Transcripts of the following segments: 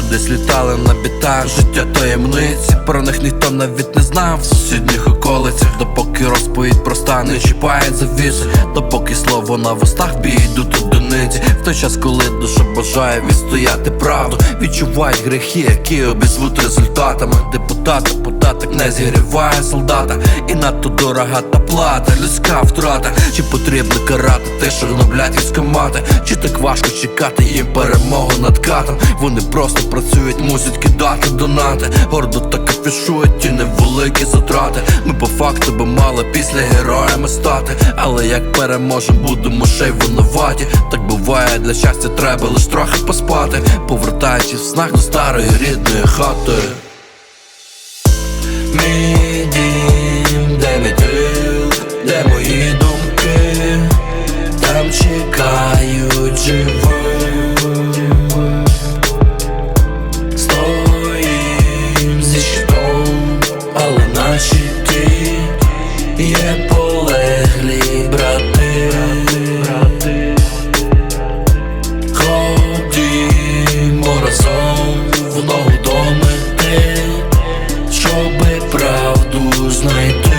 десь літали на бітах. Життя таємниці, про них ніхто навіть не знав. В сусідніх околицях, допоки розповідь проста не чіпає завіси, допоки слово на вустах бій йдуть одиниці В той час, коли душа бажає відстояти правду, відчувають гріхи, які обізвуть результатами. Депутата, податок не зігріває солдата, і надто дорога та плата, людська втрата. Чи потрібно карати те, що гноблять військомати? Чи так важко чекати їм перемогу над катом? Вони просто працюють, мусять кидати донати. Гордо так афішують ті невеликі затрати. Ми по факту би мали після героями стати. Але як переможем, будемо ще й винуваті. Так буває, для щастя треба лиш трохи поспати, повертаючись в снах до старої рідної хати. Мій де мій тил, де мої думки, там чекають живих. Стоїм зі щитом, але наші ті є правду знайти.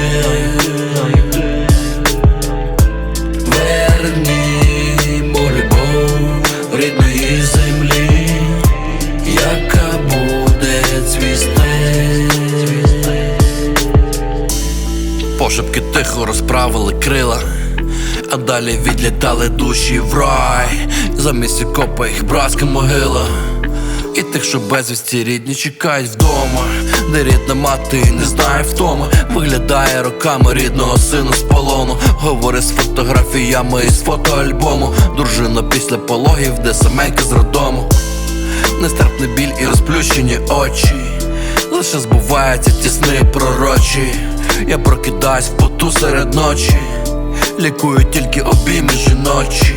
Вернімо любов рідної землі, яка буде цвісти. Пошепки тихо розправили крила, а далі відлітали душі в рай. Замість копа їх братська могила. І тих, що безвісті рідні чекають вдома, де рідна мати не знає втоми, виглядає роками рідного сина з полону. Говорить з фотографіями із фотоальбому. Дружина після пологів, де саменька з роддому Нестерпний біль і розплющені очі. Лише збуваються ті сни пророчі. Я прокидаюсь в поту серед ночі. Лікую тільки обійми жіночі.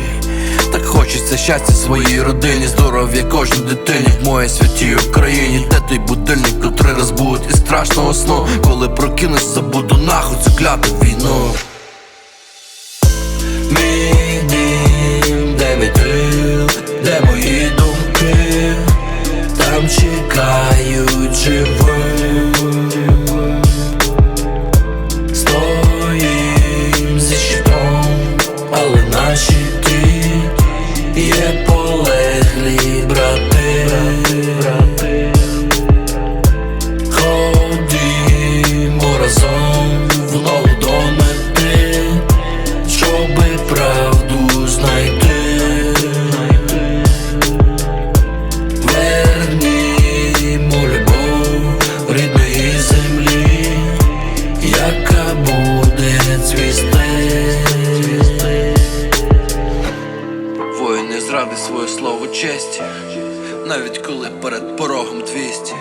Хочеться щастя своїй родині, здоров'я кожній дитині моє святій Україні. Де той будильник, котрий розбудить і страшного сну, коли прокинусь, забуду нахуй цю кляту війну. Зради своє слово честі, навіть коли перед порогом двісті.